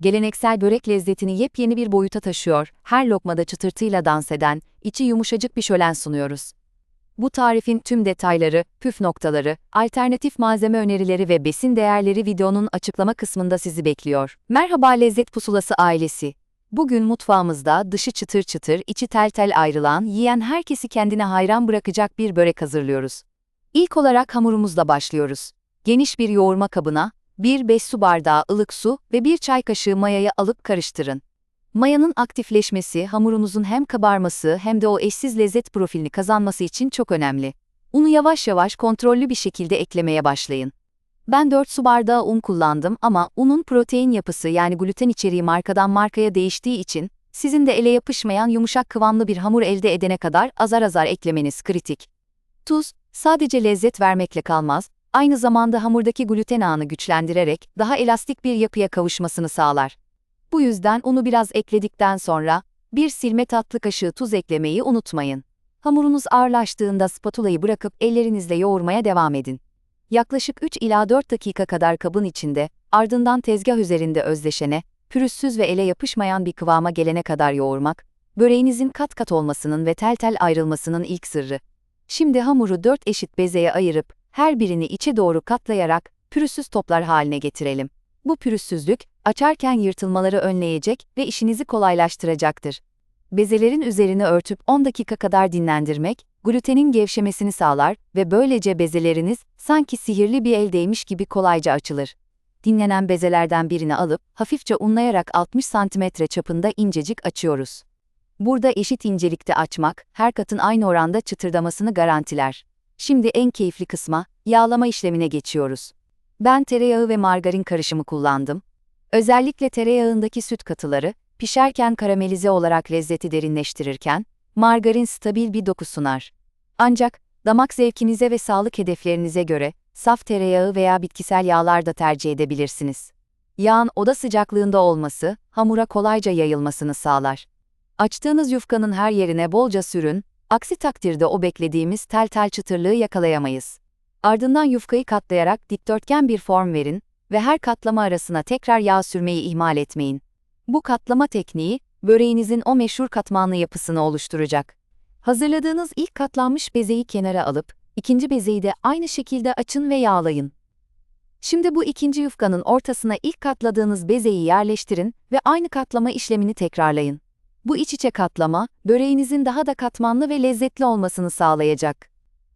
geleneksel börek lezzetini yepyeni bir boyuta taşıyor, her lokmada çıtırtıyla dans eden, içi yumuşacık bir şölen sunuyoruz. Bu tarifin tüm detayları, püf noktaları, alternatif malzeme önerileri ve besin değerleri videonun açıklama kısmında sizi bekliyor. Merhaba Lezzet Pusulası ailesi. Bugün mutfağımızda dışı çıtır çıtır, içi tel tel ayrılan, yiyen herkesi kendine hayran bırakacak bir börek hazırlıyoruz. İlk olarak hamurumuzla başlıyoruz. Geniş bir yoğurma kabına, 1-5 su bardağı ılık su ve 1 çay kaşığı mayayı alıp karıştırın. Mayanın aktifleşmesi hamurunuzun hem kabarması hem de o eşsiz lezzet profilini kazanması için çok önemli. Unu yavaş yavaş kontrollü bir şekilde eklemeye başlayın. Ben 4 su bardağı un kullandım ama unun protein yapısı yani gluten içeriği markadan markaya değiştiği için sizin de ele yapışmayan yumuşak kıvamlı bir hamur elde edene kadar azar azar eklemeniz kritik. Tuz, sadece lezzet vermekle kalmaz, aynı zamanda hamurdaki gluten ağını güçlendirerek daha elastik bir yapıya kavuşmasını sağlar. Bu yüzden unu biraz ekledikten sonra bir silme tatlı kaşığı tuz eklemeyi unutmayın. Hamurunuz ağırlaştığında spatulayı bırakıp ellerinizle yoğurmaya devam edin. Yaklaşık 3 ila 4 dakika kadar kabın içinde, ardından tezgah üzerinde özleşene, pürüzsüz ve ele yapışmayan bir kıvama gelene kadar yoğurmak, böreğinizin kat kat olmasının ve tel tel ayrılmasının ilk sırrı. Şimdi hamuru 4 eşit bezeye ayırıp, her birini içe doğru katlayarak, pürüzsüz toplar haline getirelim. Bu pürüzsüzlük, açarken yırtılmaları önleyecek ve işinizi kolaylaştıracaktır. Bezelerin üzerini örtüp 10 dakika kadar dinlendirmek, glutenin gevşemesini sağlar ve böylece bezeleriniz sanki sihirli bir eldeymiş gibi kolayca açılır. Dinlenen bezelerden birini alıp hafifçe unlayarak 60 cm çapında incecik açıyoruz. Burada eşit incelikte açmak, her katın aynı oranda çıtırdamasını garantiler. Şimdi en keyifli kısma, yağlama işlemine geçiyoruz. Ben tereyağı ve margarin karışımı kullandım. Özellikle tereyağındaki süt katıları, pişerken karamelize olarak lezzeti derinleştirirken, margarin stabil bir doku sunar. Ancak, damak zevkinize ve sağlık hedeflerinize göre, saf tereyağı veya bitkisel yağlar da tercih edebilirsiniz. Yağın oda sıcaklığında olması, hamura kolayca yayılmasını sağlar. Açtığınız yufkanın her yerine bolca sürün, aksi takdirde o beklediğimiz tel tel çıtırlığı yakalayamayız. Ardından yufkayı katlayarak dikdörtgen bir form verin ve her katlama arasına tekrar yağ sürmeyi ihmal etmeyin. Bu katlama tekniği, böreğinizin o meşhur katmanlı yapısını oluşturacak. Hazırladığınız ilk katlanmış bezeyi kenara alıp, ikinci bezeyi de aynı şekilde açın ve yağlayın. Şimdi bu ikinci yufkanın ortasına ilk katladığınız bezeyi yerleştirin ve aynı katlama işlemini tekrarlayın. Bu iç içe katlama, böreğinizin daha da katmanlı ve lezzetli olmasını sağlayacak.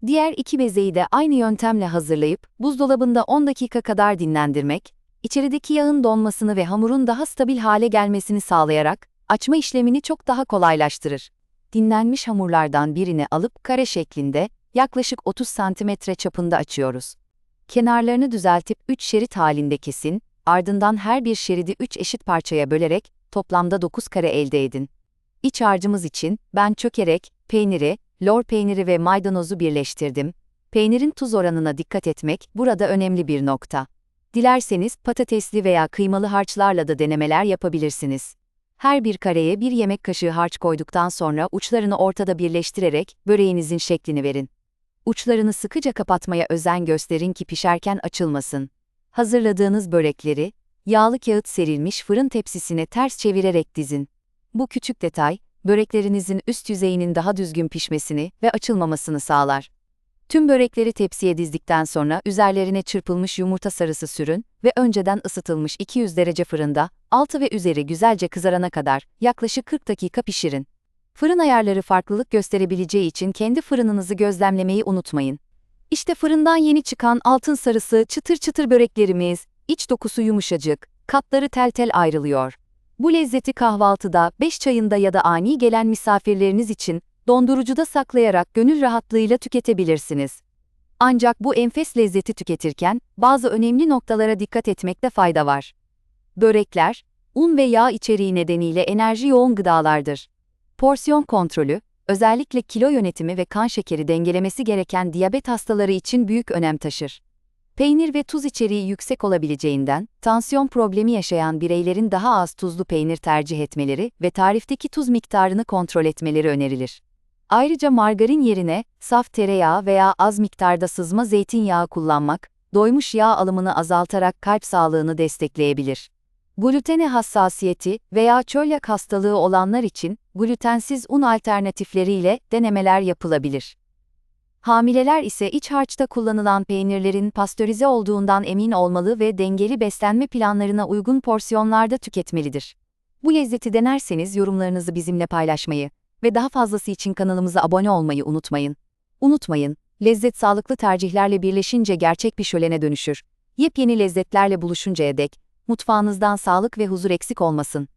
Diğer iki bezeyi de aynı yöntemle hazırlayıp, buzdolabında 10 dakika kadar dinlendirmek, içerideki yağın donmasını ve hamurun daha stabil hale gelmesini sağlayarak, açma işlemini çok daha kolaylaştırır. Dinlenmiş hamurlardan birini alıp kare şeklinde, yaklaşık 30 cm çapında açıyoruz. Kenarlarını düzeltip 3 şerit halinde kesin, ardından her bir şeridi 3 eşit parçaya bölerek, toplamda 9 kare elde edin. İç harcımız için, ben çökerek, peyniri, lor peyniri ve maydanozu birleştirdim. Peynirin tuz oranına dikkat etmek burada önemli bir nokta. Dilerseniz patatesli veya kıymalı harçlarla da denemeler yapabilirsiniz. Her bir kareye bir yemek kaşığı harç koyduktan sonra uçlarını ortada birleştirerek böreğinizin şeklini verin. Uçlarını sıkıca kapatmaya özen gösterin ki pişerken açılmasın. Hazırladığınız börekleri, yağlı kağıt serilmiş fırın tepsisine ters çevirerek dizin. Bu küçük detay, böreklerinizin üst yüzeyinin daha düzgün pişmesini ve açılmamasını sağlar. Tüm börekleri tepsiye dizdikten sonra üzerlerine çırpılmış yumurta sarısı sürün ve önceden ısıtılmış 200 derece fırında, altı ve üzeri güzelce kızarana kadar yaklaşık 40 dakika pişirin. Fırın ayarları farklılık gösterebileceği için kendi fırınınızı gözlemlemeyi unutmayın. İşte fırından yeni çıkan altın sarısı çıtır çıtır böreklerimiz, iç dokusu yumuşacık, katları tel tel ayrılıyor. Bu lezzeti kahvaltıda, beş çayında ya da ani gelen misafirleriniz için dondurucuda saklayarak gönül rahatlığıyla tüketebilirsiniz. Ancak bu enfes lezzeti tüketirken bazı önemli noktalara dikkat etmekte fayda var. Börekler, un ve yağ içeriği nedeniyle enerji yoğun gıdalardır. Porsiyon kontrolü, özellikle kilo yönetimi ve kan şekeri dengelemesi gereken diyabet hastaları için büyük önem taşır. Peynir ve tuz içeriği yüksek olabileceğinden, tansiyon problemi yaşayan bireylerin daha az tuzlu peynir tercih etmeleri ve tarifteki tuz miktarını kontrol etmeleri önerilir. Ayrıca margarin yerine saf tereyağı veya az miktarda sızma zeytinyağı kullanmak, doymuş yağ alımını azaltarak kalp sağlığını destekleyebilir. Glutene hassasiyeti veya çölyak hastalığı olanlar için glutensiz un alternatifleriyle denemeler yapılabilir. Hamileler ise iç harçta kullanılan peynirlerin pastörize olduğundan emin olmalı ve dengeli beslenme planlarına uygun porsiyonlarda tüketmelidir. Bu lezzeti denerseniz yorumlarınızı bizimle paylaşmayı ve daha fazlası için kanalımıza abone olmayı unutmayın. Unutmayın, lezzet sağlıklı tercihlerle birleşince gerçek bir şölene dönüşür. Yepyeni lezzetlerle buluşuncaya dek, mutfağınızdan sağlık ve huzur eksik olmasın.